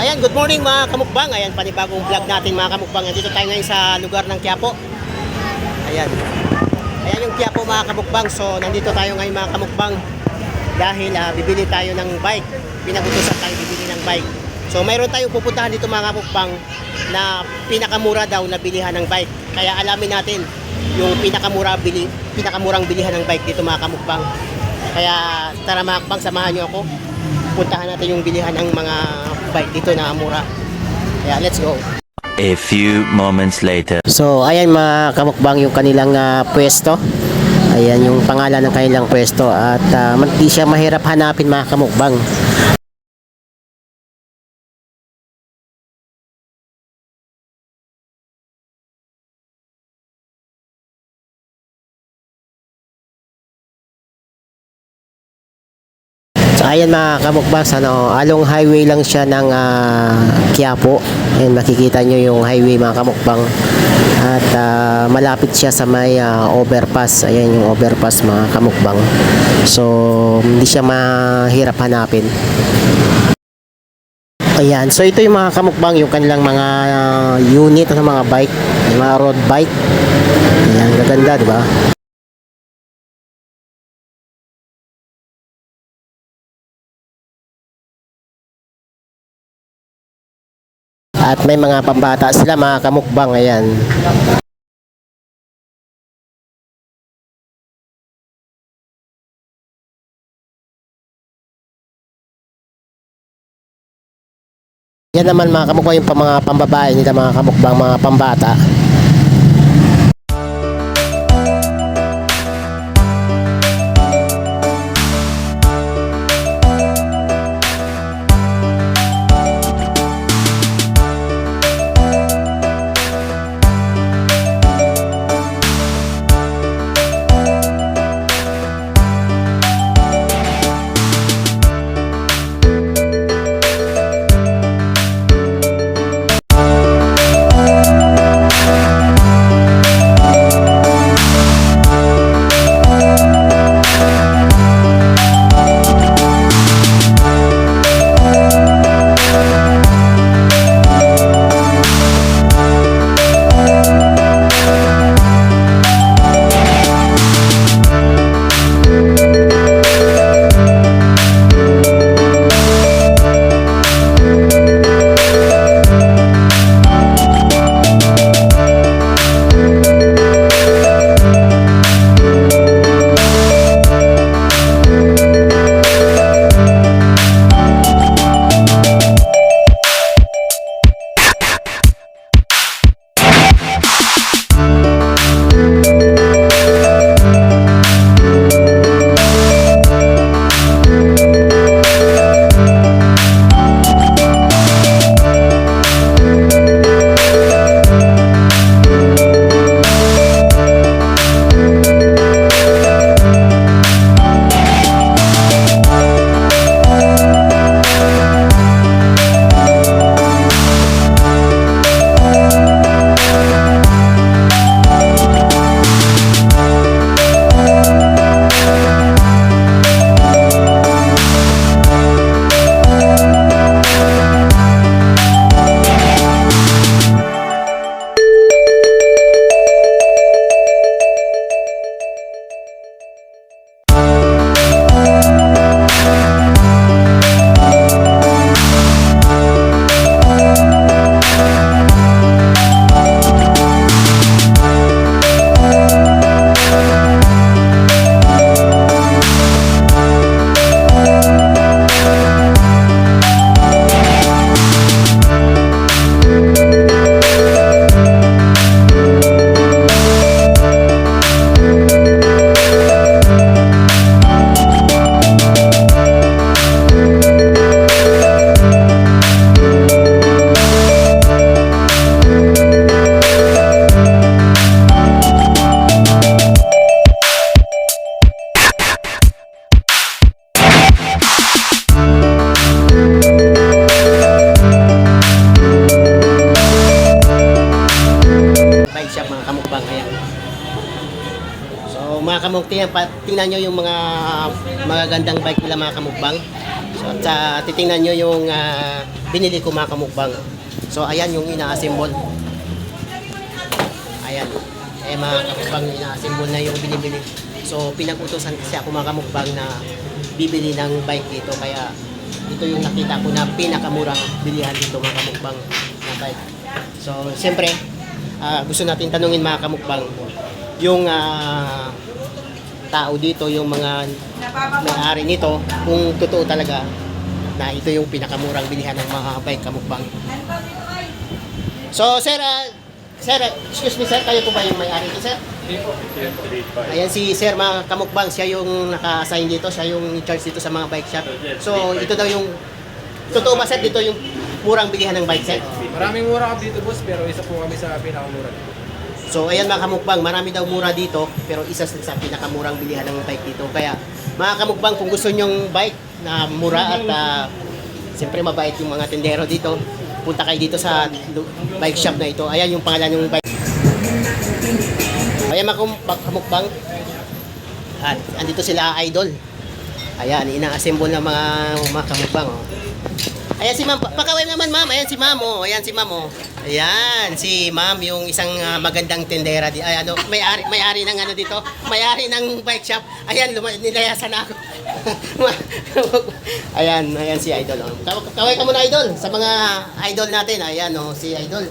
Ayan, good morning mga kamukbang. Ayan, panibagong vlog natin mga kamukbang. Dito tayo ngayon sa lugar ng Quiapo. Ayan. Ayan yung Quiapo mga kamukbang. So, nandito tayo ngayon mga kamukbang dahil ah, bibili tayo ng bike. Pinagutusan tayo bibili ng bike. So, mayroon tayong pupuntahan dito mga kamukbang na pinakamura daw na bilihan ng bike. Kaya alamin natin yung pinakamura bili, pinakamurang bilihan ng bike dito mga kamukbang. Kaya tara mga kamukbang, samahan niyo ako puntahan natin yung bilihan ng mga bike dito na mura. Kaya let's go. A few moments later. So, ayan mga kamukbang yung kanilang ah, pwesto. Ayan yung pangalan ng kanilang pwesto at uh, hindi siya mahirap hanapin mga kamukbang. So ayan mga kamukbang, sa ano, along highway lang siya ng ah, Quiapo. Ayan makikita nyo yung highway mga kamukbang. At ah, malapit siya sa may ah, overpass. Ayan yung overpass mga kamukbang. So hindi siya mahirap hanapin. Ayan, so ito yung mga kamukbang, yung kanilang mga ah, unit ng mga bike, mga road bike. Ayan, gaganda, di ba? At may mga pambata sila mga kamukbang ayan. Yan naman mga kamukbang yung mga pambabae nila mga kamukbang mga pambata. Mga kamukbang, tingnan, nyo yung mga magagandang bike nila mga kamukbang. So, at ah, titingnan nyo yung ah, binili ko mga kamukbang. So, ayan yung ina-assemble. Ayan. Eh, mga kamukbang, ina-assemble na yung binibili. So, pinag-utosan kasi ako mga kamukbang na bibili ng bike dito. Kaya, ito yung nakita ko na pinakamurang bilihan dito mga kamukbang na bike. So, siyempre, ah, gusto natin tanungin mga kamukbang, yung ah, tao dito, yung mga may-ari nito, kung totoo talaga na ito yung pinakamurang bilihan ng mga bike kamukbang. So, sir, ah, sir, excuse me, sir, kayo po ba yung may-ari nito, sir? Ayan si Sir mga kamukbang, siya yung naka-assign dito, siya yung in charge dito sa mga bike shop. So, ito daw yung, totoo ba sir, dito yung murang bilihan ng bike set? Maraming mura dito boss, pero isa po kami sa pinakamura dito. So, ayan mga kamukbang, marami daw mura dito, pero isa sa pinakamurang bilihan ng bike dito. Kaya, mga kamukbang, kung gusto nyong bike na mura at ah, siyempre mabait yung mga tendero dito, punta kayo dito sa bike shop na ito. Ayan yung pangalan ng bike. Ayan mga kamukbang, at andito sila idol. Ayan, ina-assemble ng mga mga kamukbang. Oh. Ayan si ma'am. Pa- Pakaway naman ma'am. Ayan si ma'am. Oh. Ayan si ma'am. Oh. Ayan si ma'am yung isang ah, magandang tendera. Di, ay, ano, may-ari, may-ari ng ano dito. May-ari ng bike shop. Ayan, luma, nilayasan ako. ayan, ayan si Idol. Oh. Kaw- Kaway ka muna Idol. Sa mga idol natin. Ayan oh, si Idol.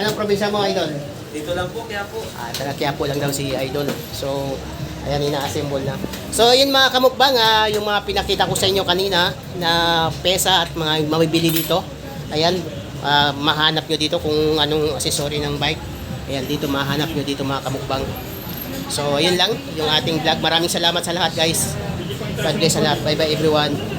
Anong probinsya mo Idol? Dito lang po, kaya po. Ah, taga Quiapo lang daw si Idol. So, ayan, ina-assemble na. So, yun mga kamukbang, ah, yung mga pinakita ko sa inyo kanina na pesa at mga mabibili dito. Ayan, ah, mahanap nyo dito kung anong accessory ng bike. Ayan, dito mahanap nyo dito mga kamukbang. So, ayun lang yung ating vlog. Maraming salamat sa lahat guys. God bless sa lahat. Bye bye everyone.